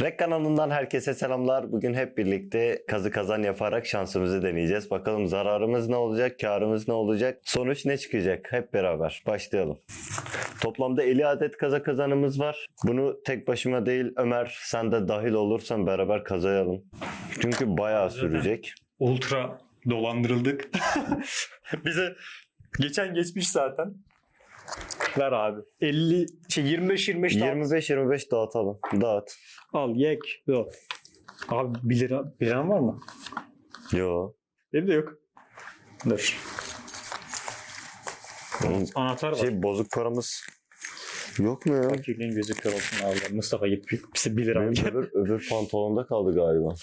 Rek kanalından herkese selamlar. Bugün hep birlikte kazı kazan yaparak şansımızı deneyeceğiz. Bakalım zararımız ne olacak, karımız ne olacak, sonuç ne çıkacak? Hep beraber başlayalım. Toplamda 50 adet kaza kazanımız var. Bunu tek başıma değil Ömer sen de dahil olursan beraber kazayalım. Çünkü bayağı sürecek. ultra dolandırıldık. Bize geçen geçmiş zaten. Ver abi. 50 şey 25 25 25-25 dağıtalım. Dağıt. al yek. Yok. Abi 1 lira 1 liran var mı? Yo. Benim de yok. Dur. Oğlum, Anahtar var. Şey bozuk paramız yok mu ya? Fakirliğin gözü kör olsun abi. Mustafa git bir- bize 1 lira Benim gel. öbür, öbür pantolonda kaldı galiba.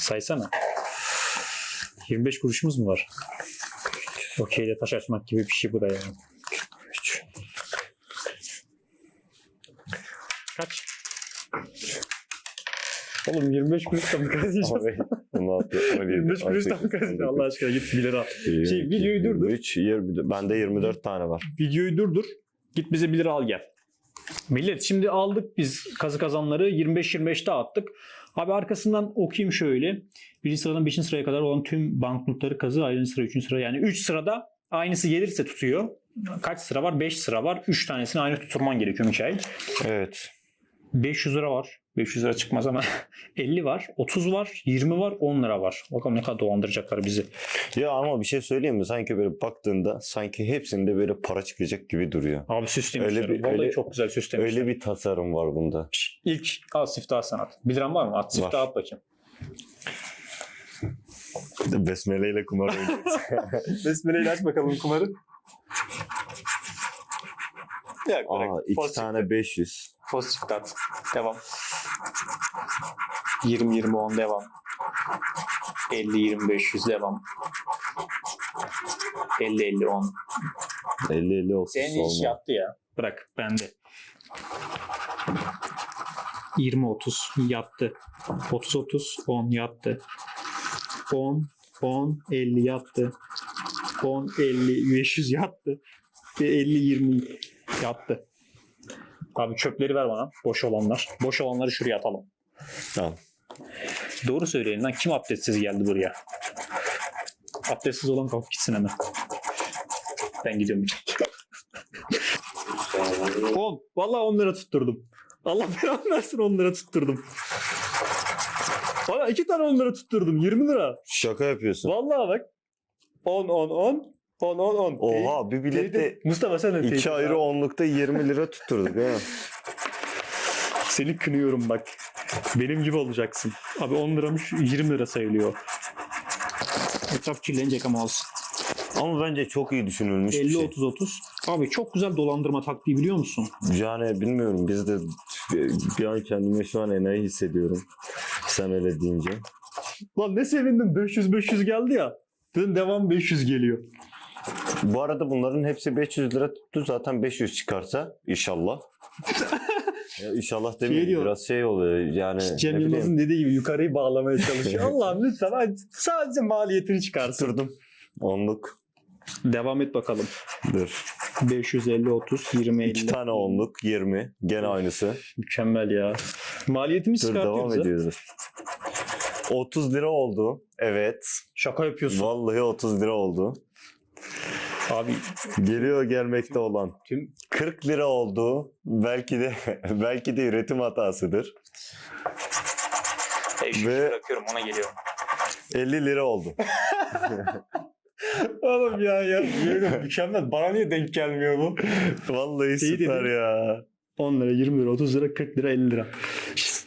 Saysana. 25 kuruşumuz mu var? Okey'de taş açmak gibi bir şey bu da yani. Kaç? Oğlum 25 kuruş da mı kazanacağız? Abi, 16, 17, 25 kuruş da mı 18, kazanacağız? Allah aşkına git 1 lira. 22, Şey, videoyu durdur. 23, 20, bende 24 tane var. Videoyu durdur. Git bize 1 lira al gel. Millet şimdi aldık biz kazı kazanları 25-25'te attık. Abi arkasından okuyayım şöyle. Birinci sıradan 5. sıraya kadar olan tüm banknotları kazı. Ayrıncı sıra 3. sıra yani 3 sırada aynısı gelirse tutuyor. Kaç sıra var? 5 sıra var. 3 tanesini aynı tutturman gerekiyor Mikail. Evet. 500 lira var. 500 lira çıkmaz ama 50 var, 30 var, 20 var, 10 lira var. Bakalım ne kadar dolandıracaklar bizi. Ya ama bir şey söyleyeyim mi? Sanki böyle baktığında sanki hepsinde böyle para çıkacak gibi duruyor. Abi süslemişler. Öyle bir- Vallahi öyle- çok güzel süslemişler. Öyle bir tasarım var bunda. İlk al siftah sanat. 1 liran var mı? At siftah at bakayım. Besmele ile kumar oynayacağız. Besmele'yle aç bakalım kumarı. Yok Aa, iki tane 500. Fos çıktı at. Devam. 20 20 10 devam. 50 20 500 devam. 50 50 10. 50 50 olsun Senin iş olma. yattı ya. Bırak bende. 20 30 yattı. 30 30 10 yattı. 10 10 50 yattı. 10 50 500 yattı. Ve 50 20 yattı. Abi çöpleri ver bana. Boş olanlar. Boş olanları şuraya atalım. Tamam. Doğru söyleyin lan. Kim abdestsiz geldi buraya? Abdestsiz olan kalk gitsin hemen. Ben gidiyorum. 10. Vallahi 10 lira tutturdum. Allah belanı versin 10 lira tutturdum. Valla 2 tane 10 lira tutturdum. 20 lira. Şaka yapıyorsun. Vallahi bak. 10 10 10. 10 10 10. Oha bir bilette Mustafa sen de iki teyit ayrı onlukta 20 lira tutturduk ha. Seni kınıyorum bak. Benim gibi olacaksın. Abi 10 liramış 20 lira sayılıyor. Etraf kirlenecek ama olsun. Ama bence çok iyi düşünülmüş bir 50 şey. 30 30. Abi çok güzel dolandırma taktiği biliyor musun? Yani bilmiyorum biz de bir an kendime şu an enayi hissediyorum. Sen öyle deyince. Lan ne sevindim 500 500 geldi ya. Dedim devam 500 geliyor. Bu arada bunların hepsi 500 lira tuttu. Zaten 500 çıkarsa inşallah. ya inşallah demeyeyim diyor. biraz şey oluyor yani. Cem Yılmaz'ın dediği gibi yukarıyı bağlamaya çalışıyor. Allah'ım lütfen sadece maliyetini çıkarsın. tutturdum. Onluk. Devam et bakalım. Dur. 550 30 20 50. İki tane onluk 20. Gene aynısı. Mükemmel ya. Maliyetimi Dur devam ha. ediyoruz. 30 lira oldu. Evet. Şaka yapıyorsun. Vallahi 30 lira oldu. Abi Geliyor gelmekte olan. tüm 40 lira oldu. Belki de belki de üretim hatasıdır. Ve- bırakıyorum ona geliyor. 50 lira oldu. Oğlum ya ya. Yemin mükemmel. Bana niye denk gelmiyor bu? Vallahi İyi süper dedin. ya. 10 lira, 20 lira, 30 lira, 40 lira, 50 lira.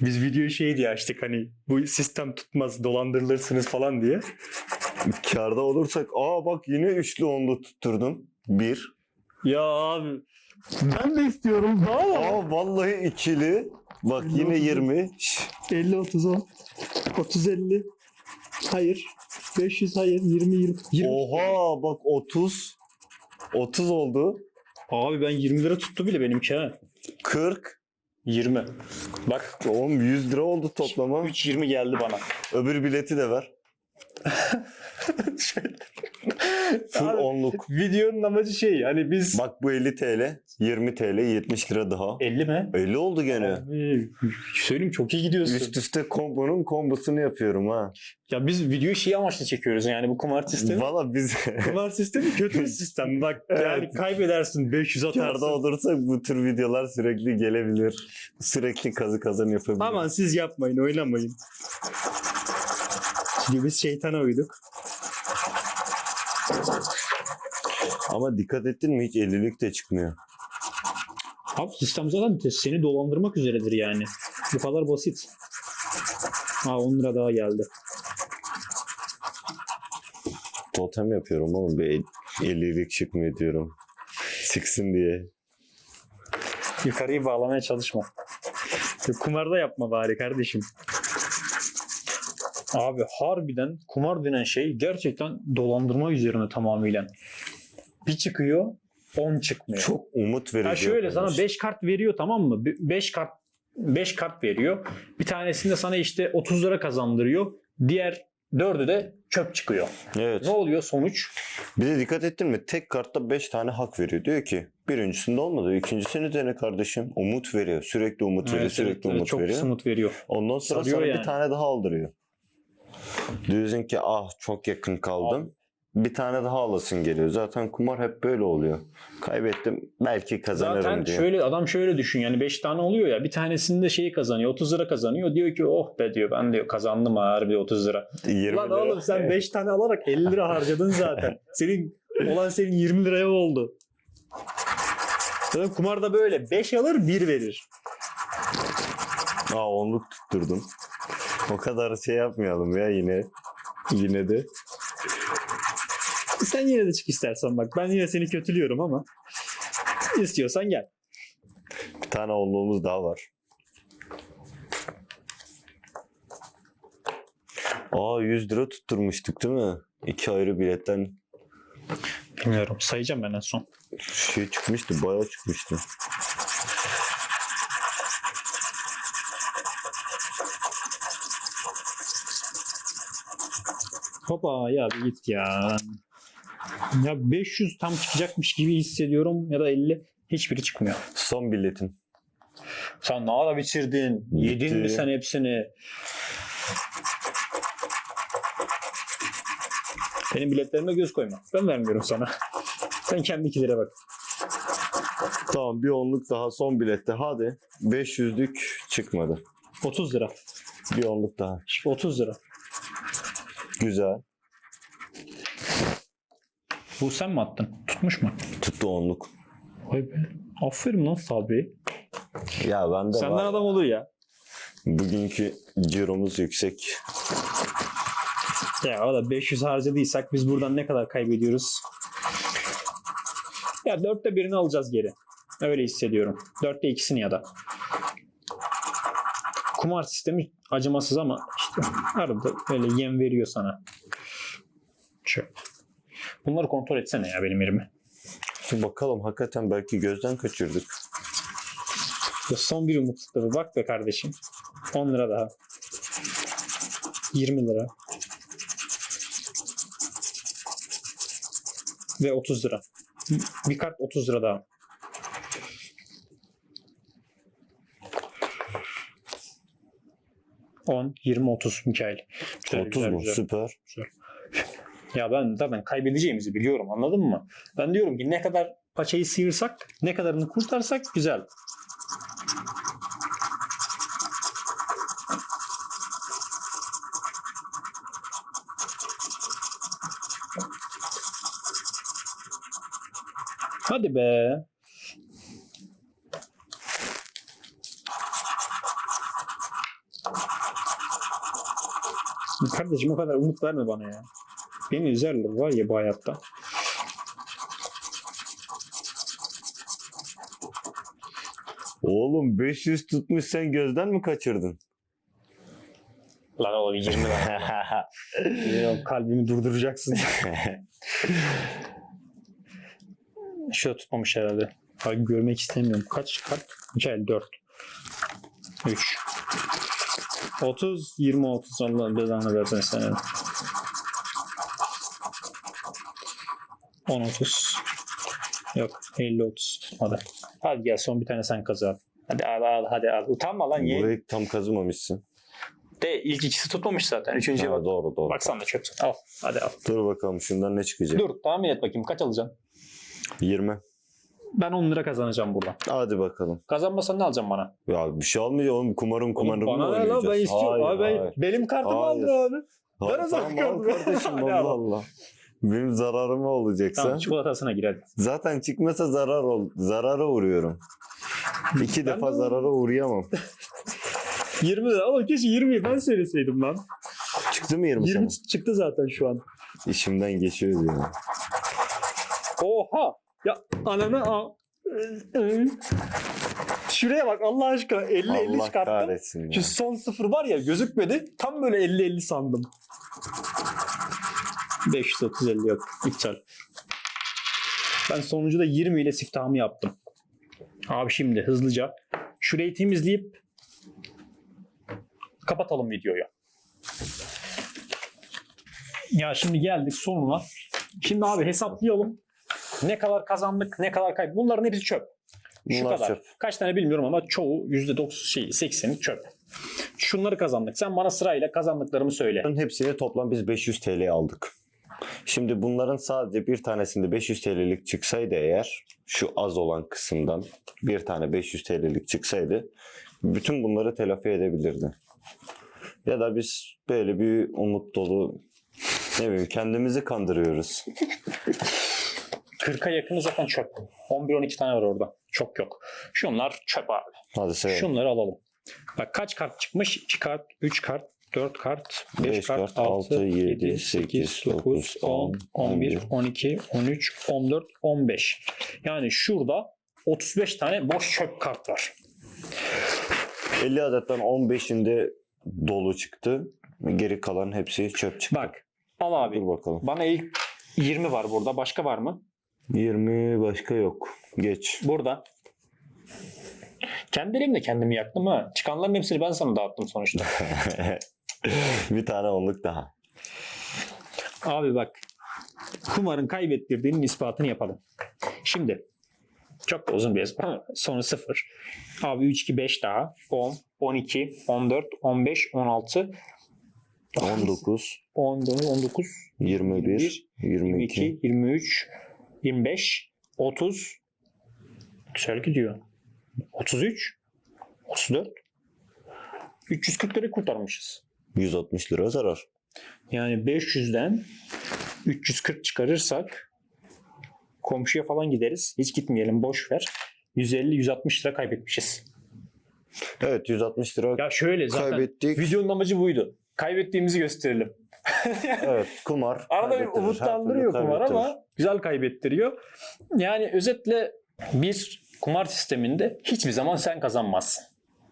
Biz videoyu şey diye açtık hani bu sistem tutmaz dolandırılırsınız falan diye. Karda olursak aa bak yine üçlü onlu tutturdum. Bir. Ya abi ben de istiyorum daha ama. Aa vallahi ikili. Bak yine 20. Şş, 50 30 10. 30 50. Hayır. 500 hayır. 20 20. 20. Oha bak 30. 30 oldu. Abi ben 20 lira tuttu bile benimki ha. 40. 20. Bak Oğlum 100 lira oldu toplama. 3 20 geldi bana. Öbür bileti de ver. Full Abi, onluk. Videonun amacı şey hani biz... Bak bu 50 TL, 20 TL, 70 lira daha. 50 mi? 50 oldu gene. Abi, söyleyeyim çok iyi gidiyorsun. Üst üste kombonun kombosunu yapıyorum ha. Ya biz videoyu şey amaçlı çekiyoruz yani bu kumar sistemi. Valla biz kumar sistemi kötü bir sistem. Bak yani Evet. kaybedersin 500 karda atarsın. olursak bu tür videolar sürekli gelebilir. Sürekli kazı kazan yapabiliriz. Aman siz yapmayın oynamayın. Çünkü biz şeytana uyduk. Ama dikkat ettin mi hiç 50'lik de çıkmıyor. Abi sistem zaten seni dolandırmak üzeredir yani. Bu kadar basit. Ha 10 lira daha geldi. Totem yapıyorum ama bir 50'lik çıkmıyor diyorum. Çıksın diye. Yukarıyı bağlamaya çalışma. Kumarda yapma bari kardeşim. Abi harbiden kumar denen şey gerçekten dolandırma üzerine tamamıyla. Bir çıkıyor 10 çıkmıyor. Çok umut verici. Ha şöyle sana yapılmış. 5 kart veriyor tamam mı? 5 kart 5 kart veriyor. Bir tanesinde sana işte 30 lira kazandırıyor. Diğer dördü de çöp çıkıyor. Evet. Ne oluyor sonuç? Bir de dikkat ettin mi? Tek kartta 5 tane hak veriyor. Diyor ki birincisinde olmadı. ikincisini dene kardeşim. Umut veriyor. Sürekli umut veriyor. Evet, sürekli evet, umut çok veriyor. umut veriyor. Ondan sonra Sarıyor sana yani. bir tane daha aldırıyor. Diyorsun ki ah çok yakın kaldım. Bir tane daha alasın geliyor. Zaten kumar hep böyle oluyor. Kaybettim belki kazanırım Zaten diye. şöyle adam şöyle düşün yani 5 tane oluyor ya bir tanesinde şeyi kazanıyor 30 lira kazanıyor diyor ki oh be diyor ben diyor kazandım ha harbi 30 lira. 20 Lan lira. oğlum sen 5 tane alarak 50 lira harcadın zaten. Senin olan senin 20 liraya oldu. Zaten kumarda böyle 5 alır 1 verir. Aa onluk tutturdum. O kadar şey yapmayalım ya yine. Yine de. Sen yine de çık istersen bak ben yine seni kötülüyorum ama istiyorsan gel. Bir tane onluğumuz daha var. Aa 100 lira tutturmuştuk değil mi? İki ayrı biletten Bilmiyorum sayacağım ben en son. şey çıkmıştı, bayağı çıkmıştı. Hopa ya bir git ya. Ya 500 tam çıkacakmış gibi hissediyorum ya da 50 hiçbiri çıkmıyor. Son biletin. Sen ne ara bitirdin? Yedin mi sen hepsini? Benim biletlerime göz koyma. Ben vermiyorum sana. Sen kendi ikilere bak. Tamam bir onluk daha son bilette. Hadi. 500'lük çıkmadı. 30 lira. Bir onluk daha. İşte 30 lira. Güzel. Bu sen mi attın? Tutmuş mu? Tuttu onluk. Vay be. Aferin lan Sabri. Ya bende Senden var. adam olur ya. Bugünkü ciromuz yüksek. Ya o da 500 harcadıysak biz buradan ne kadar kaybediyoruz? Ya dörtte birini alacağız geri. Öyle hissediyorum. Dörtte ikisini ya da. Kumar sistemi acımasız ama işte arada böyle yem veriyor sana. Çöp. Bunları kontrol etsene ya benim yerime. Dur bakalım hakikaten belki gözden kaçırdık. Ya son bir umut. Tabii bak be kardeşim. 10 lira daha. 20 lira. Ve 30 lira. Bir kart 30 lira daha. On, 20, 30 Mikail. Güzel, 30 güzel, mu? güzel. Süper. Ya ben zaten kaybedeceğimizi biliyorum anladın mı? Ben diyorum ki ne kadar paçayı sıyırsak, ne kadarını kurtarsak güzel. Hadi be. Kardeşim o kadar umut verme bana ya. Beni üzerler var ya bu hayatta. Oğlum 500 tutmuş sen gözden mi kaçırdın? Lan oğlum 20 ver. Ya kalbimi durduracaksın. Şöyle tutmamış herhalde. Abi görmek istemiyorum. Kaç kart? Mikael 4. 3. 30, 20, 30. Allah'ın belanı versin sana. 10 30. Yok 50 30 tutmadı. Hadi gel son bir tane sen kazan. Hadi al al hadi al. Utanma lan ye. Burayı tam kazımamışsın. De ilk ikisi tutmamış zaten. Üçüncüye Ha, bak. doğru doğru. Bak sen de çöpsün. Al. Hadi al. Dur bakalım şundan ne çıkacak. Dur tahmin et bakayım kaç alacaksın? 20. Ben 10 lira kazanacağım buradan. Hadi bakalım. Kazanmasan ne alacaksın bana? Ya bir şey olmayacak oğlum kumarım kumarım Oğlum bana ne lan ben istiyorum. abi ben, benim kartımı Hayır. aldır abi. Hayır, Ben o zaman tamam, kardeşim Allah al. Allah. Benim zararıma olacaksa. Tamam çikolatasına gir hadi. Zaten çıkmasa zarar ol, zarara uğruyorum. İki Ben defa de- zarara uğrayamam. 20 lira ama keşke 20'yi ben söyleseydim lan. Çıktı mı 20, 20 sana? çıktı zaten şu an. İşimden geçiyoruz yani. Oha! Ya ananı al. Şuraya bak Allah aşkına 50 50 Allah çıkarttım. kahretsin ya. Şu son sıfır var ya gözükmedi. Tam böyle 50 50 sandım. 530 50 yok. İptal. Ben sonuncuda 20 ile siftahımı yaptım. Abi şimdi hızlıca şurayı temizleyip kapatalım videoyu. Ya şimdi geldik sonuna. Şimdi abi hesaplayalım. Ne kadar kazandık, ne kadar kaybettik. Bunların hepsi çöp. Şu Bunlar kadar. çöp. Kaç tane bilmiyorum ama çoğu %90 şey 80'i çöp. Şunları kazandık. Sen bana sırayla kazandıklarımı söyle. Bunların hepsini toplam biz 500 TL aldık. Şimdi bunların sadece bir tanesinde 500 TL'lik çıksaydı eğer şu az olan kısımdan bir tane 500 TL'lik çıksaydı bütün bunları telafi edebilirdi. Ya da biz böyle bir umut dolu ne bileyim kendimizi kandırıyoruz. 40'a yakını zaten çöp. 11-12 tane var orada. Çok yok. Şunlar çöp abi. Hadi sayalım. Şunları alalım. Bak kaç kart çıkmış? 2 kart, 3 kart, 4 kart, 5 Beş kart, kart, 6, altı, 7, yedi, 8, sekiz, 9, dokuz, 10, on, 11, on 12, 13, 14, 15. Yani şurada 35 tane boş çöp kart var. 50 adetten 15'inde dolu çıktı. Geri kalan hepsi çöp çıktı. Bak al abi. Dur bakalım. Bana ilk 20 var burada. Başka var mı? 20 başka yok. Geç. Burada. Kendi elimle kendimi yaktım ha. Çıkanların hepsini ben sana dağıttım sonuçta. bir tane onluk daha. Abi bak. Kumarın kaybettirdiğinin ispatını yapalım. Şimdi. Çok da uzun bir hesap. Sonu 0. Abi 3, 2, 5 daha. 10, 12, 14, 15, 16, 19, 14, 19, 21, 22. 22, 23, 25, 30. Güzel gidiyor. 33, 34. 340 lira kurtarmışız. 160 lira zarar. Yani 500'den 340 çıkarırsak komşuya falan gideriz. Hiç gitmeyelim boş ver. 150-160 lira kaybetmişiz. Evet 160 lira Ya şöyle zaten kaybettik. videonun amacı buydu. Kaybettiğimizi gösterelim. evet kumar. Arada bir umutlandırıyor kumar ama güzel kaybettiriyor. Yani özetle bir kumar sisteminde hiçbir zaman sen kazanmazsın.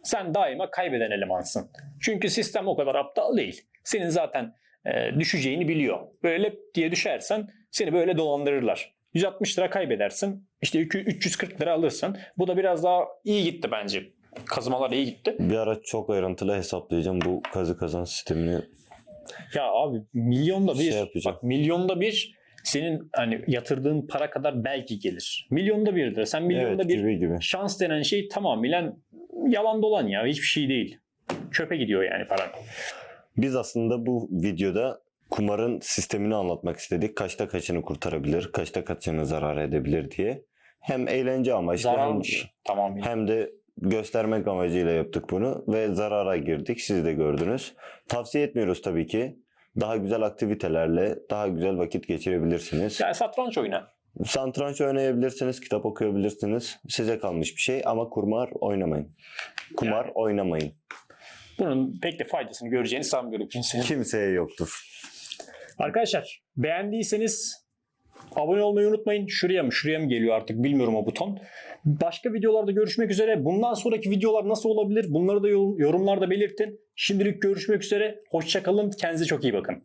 Sen daima kaybeden elemansın. Çünkü sistem o kadar aptal değil. Senin zaten e, düşeceğini biliyor. Böyle diye düşersen seni böyle dolandırırlar. 160 lira kaybedersin. İşte 340 lira alırsın. Bu da biraz daha iyi gitti bence. Kazımalar iyi gitti. Bir ara çok ayrıntılı hesaplayacağım bu kazı kazan sistemini. Ya abi milyonda bir Şey yapacağım. bak milyonda bir senin hani yatırdığın para kadar belki gelir. Milyonda birdir. Sen milyonda evet bir gibi gibi. şans denen şey tamamen yalan dolan ya. Hiçbir şey değil. Çöpe gidiyor yani paran. Biz aslında bu videoda kumarın sistemini anlatmak istedik. Kaçta kaçını kurtarabilir, kaçta kaçını zarar edebilir diye. Hem eğlence amaçlı hem, tamamen. hem de göstermek amacıyla yaptık bunu ve zarara girdik. Siz de gördünüz. Tavsiye etmiyoruz tabii ki. Daha güzel aktivitelerle daha güzel vakit geçirebilirsiniz. Yani satranç oyunu. Santranç oynayabilirsiniz, kitap okuyabilirsiniz. Size kalmış bir şey ama kumar oynamayın. Kumar Yani. oynamayın. Bunun pek de faydasını göreceğini sanmıyorum kimsenin. Kimseye yoktur. Arkadaşlar beğendiyseniz abone olmayı unutmayın. Şuraya mı şuraya mı geliyor artık bilmiyorum o buton. Başka videolarda görüşmek üzere. Bundan sonraki videolar nasıl olabilir? Bunları da yorum- yorumlarda belirtin. Şimdilik görüşmek üzere. Hoşçakalın. Kendinize çok iyi bakın.